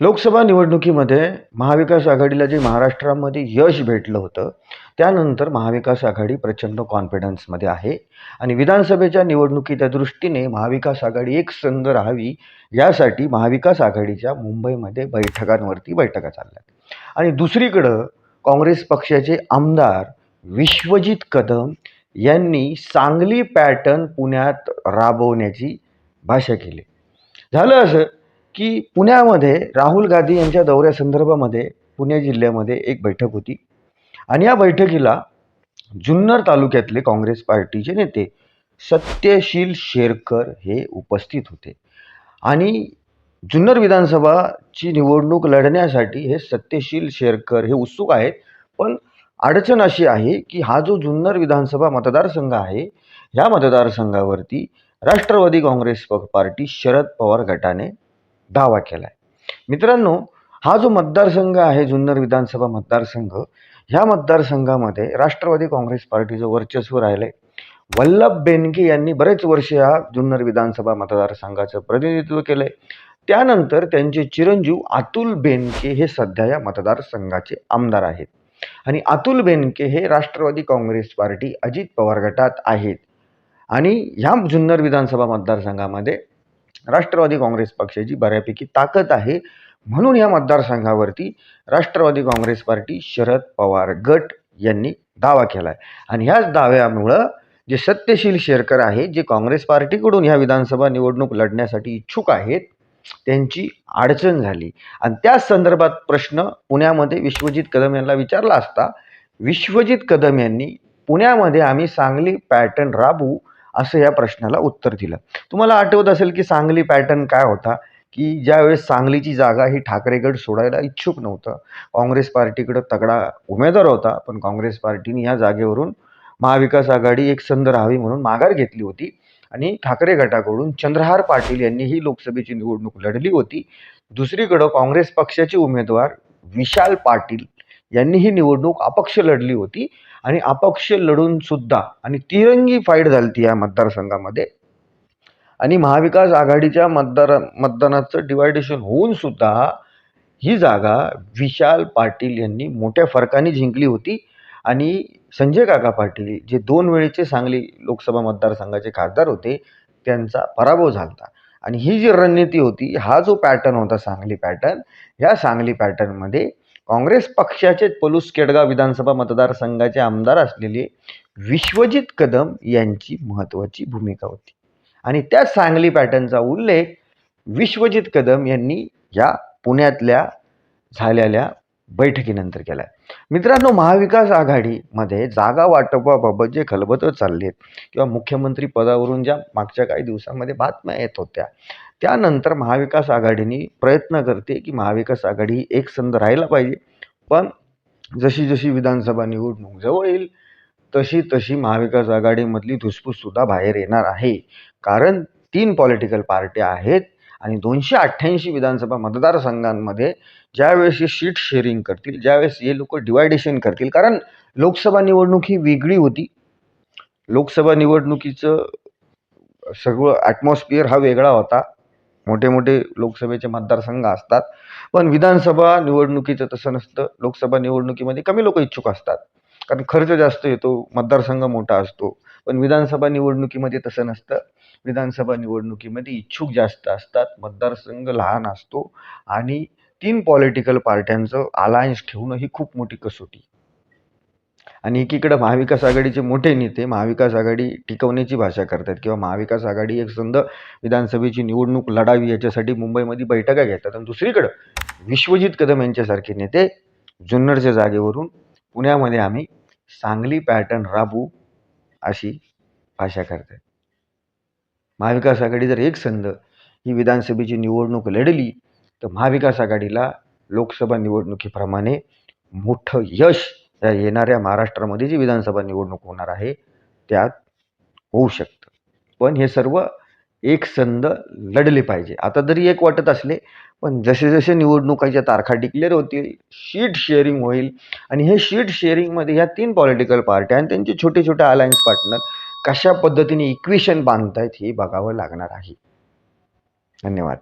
लोकसभा निवडणुकीमध्ये महाविकास आघाडीला जे महाराष्ट्रामध्ये यश भेटलं होतं त्यानंतर महाविकास आघाडी प्रचंड कॉन्फिडन्समध्ये आहे. आणि विधानसभेच्या निवडणुकीच्या दृष्टीने महाविकास आघाडी एक संघ राहावी यासाठी महाविकास आघाडीच्या मुंबईमध्ये बैठकांवरती बैठका चालल्या आणि दुसरीकडं काँग्रेस पक्षाचे आमदार विश्वजित कदम यांनी सांगली पॅटर्न पुण्यात राबवण्याची भाषा केली. झालं असं की पुण्यामध्ये राहुल गांधी यांच्या दौऱ्यासंदर्भामध्ये पुणे जिल्ह्यामध्ये एक बैठक होती. आणि या बैठकीला जुन्नर तालुक्यातले काँग्रेस पार्टीचे नेते सत्यशील शेरकर हे उपस्थित होते. आणि जुन्नर विधानसभाची निवडणूक लढण्यासाठी हे सत्यशील शेरकर हे उत्सुक आहेत. पण अडचण अशी आहे की हा जो जुन्नर विधानसभा मतदारसंघ आहे ह्या मतदारसंघावरती राष्ट्रवादी काँग्रेस प- पार्टी शरद पवार गटाने दावा केला आहे मित्रांनो हा जो मतदारसंघ आहे जुन्नर विधानसभा मतदारसंघ ह्या मतदारसंघामध्ये राष्ट्रवादी काँग्रेस पार्टीचं वर्चस्व राहिलं आहे वल्लभ बेनके यांनी बरेच वर्ष या जुन्नर विधानसभा मतदारसंघाचं प्रतिनिधित्व केलं आहे त्यानंतर त्यांचे चिरंजीव अतुल बेनके हे सध्या या मतदारसंघाचे आमदार आहेत. आणि अतुल बेनके हे राष्ट्रवादी काँग्रेस पार्टी अजित पवार गटात आहेत. आणि ह्या जुन्नर विधानसभा मतदारसंघामध्ये राष्ट्रवादी काँग्रेस पक्षाची बऱ्यापैकी ताकद आहे. म्हणून या मतदारसंघावरती राष्ट्रवादी काँग्रेस पार्टी शरद पवार गट यांनी दावा केला आहे आणि ह्याच दाव्यामुळं जे सत्यशील शेरकर आहेत जे काँग्रेस पार्टीकडून ह्या विधानसभा निवडणूक लढण्यासाठी इच्छुक आहेत त्यांची अडचण झाली. आणि त्याच संदर्भात प्रश्न पुण्यामध्ये विश्वजित कदम यांना विचारला असता विश्वजित कदम यांनी पुण्यामध्ये आम्ही सांगली पॅटर्न राबवू असं या प्रश्नाला उत्तर दिलं. तुम्हाला आठवत असेल की सांगली पॅटर्न काय होता? की ज्यावेळेस सांगलीची जागा ही ठाकरेगड सोडायला इच्छुक नव्हतं. काँग्रेस पार्टीकडं तगडा उमेदवार होता पण काँग्रेस पार्टीने या जागेवरून महाविकास आघाडी एक संध राहावी म्हणून माघार घेतली होती आणि ठाकरे गटाकडून चंद्रहार पाटील यांनी ही लोकसभेची निवडणूक लढली होती. दुसरीकडं काँग्रेस पक्षाचे उमेदवार विशाल पाटील यांनी ही निवडणूक अपक्ष लढली होती आणि अपक्ष लढून सुद्धा आणि तिरंगी फाईट झाली ती या मतदारसंघामध्ये. आणि महाविकास आघाडीच्या मतदार मतदानाचं डिवायडेशन होऊन सुद्धा ही जागा विशाल पाटील यांनी मोठ्या फरकाने जिंकली होती. आणि संजय काका पाटील जे दोन वेळेचे सांगली लोकसभा मतदारसंघाचे खासदार होते त्यांचा पराभव झाला आणि ही जी रणनीती होती हा जो पॅटर्न होता सांगली पॅटर्न ह्या सांगली पॅटर्नमध्ये काँग्रेस पक्षाचे पलूस केडगाव विधानसभा मतदारसंघाचे आमदार असलेले विश्वजित कदम यांची महत्त्वाची भूमिका होती. आणि त्या सांगली पॅटर्नचा उल्लेख विश्वजित कदम यांनी या पुण्यातल्या झालेल्या बैठकीनंतर केला. आहे मित्रांनो महाविकास आघाडीमध्ये जागा वाटपाबाबत जे खलबतं चालली आहेत किंवा मुख्यमंत्री पदावरून ज्या मागच्या काही दिवसांमध्ये बातम्या येत होत्या त्यानंतर महाविकास आघाडीने प्रयत्न करते की महाविकास आघाडी ही एकसंध राहायला पाहिजे. पण जशी जशी विधानसभा निवडणूक जवळ येईल तशी तशी महाविकास आघाडीमधली धुसफूससुद्धा बाहेर येणार आहे. कारण तीन पॉलिटिकल पार्ट्या आहेत आणि दोनशे अठ्ठ्याऐंशी विधानसभा मतदारसंघांमध्ये ज्यावेळेस हे सीट शेअरिंग करतील ज्यावेळेस हे लोक डिवायडेशन करतील कारण लोकसभा निवडणूक ही वेगळी होती. लोकसभा निवडणुकीचं सगळं ॲटमॉस्फिअर हा वेगळा होता. मोठे मोठे लोकसभेचे मतदारसंघ असतात. पण विधानसभा निवडणुकीचं तसं नसतं. लोकसभा निवडणुकीमध्ये कमी लोक इच्छुक असतात. कारण खर्च जास्त येतो मतदारसंघ मोठा असतो. पण विधानसभा निवडणुकीमध्ये तसं नसतं. विधानसभा निवडणुकीमध्ये इच्छुक जास्त असतात मतदारसंघ लहान असतो आणि तीन पॉलिटिकल पार्ट्यांचं अलायन्स ठेवणं ही खूप मोठी कसोटी. आणि एकीकडं महाविकास आघाडीचे मोठे नेते महाविकास आघाडी टिकवण्याची भाषा करतात किंवा महाविकास आघाडी एक संध विधानसभेची निवडणूक लढावी याच्यासाठी मुंबईमध्ये बैठका घेतात आणि दुसरीकडं विश्वजित कदम यांच्यासारखे नेते जुन्नरच्या जागेवरून पुण्यामध्ये आम्ही सांगली पॅटर्न राबू अशी भाषा करतात. महाविकास आघाडी जर एक संध ही विधानसभेची निवडणूक लढली तर महाविकास आघाडीला लोकसभा निवडणुकीप्रमाणे मोठं यश या येणाऱ्या महाराष्ट्रामध्ये जी विधानसभा निवडणूक होणार आहे त्यात होऊ शकतं. पण हे सर्व एक संद लढले पाहिजे. आता जरी एक वाटत असले पण जसे जसे निवडणुकाच्या तारखा डिक्लेअर होतील शीट शेअरिंग होईल आणि हे शीट शेअरिंगमध्ये ह्या तीन पॉलिटिकल पार्ट्या आणि त्यांचे छोटे छोटे अलायन्स पार्टनर कशा पद्धतीने इक्वेशन बांधतायत हे बघावं लागणार आहे. धन्यवाद.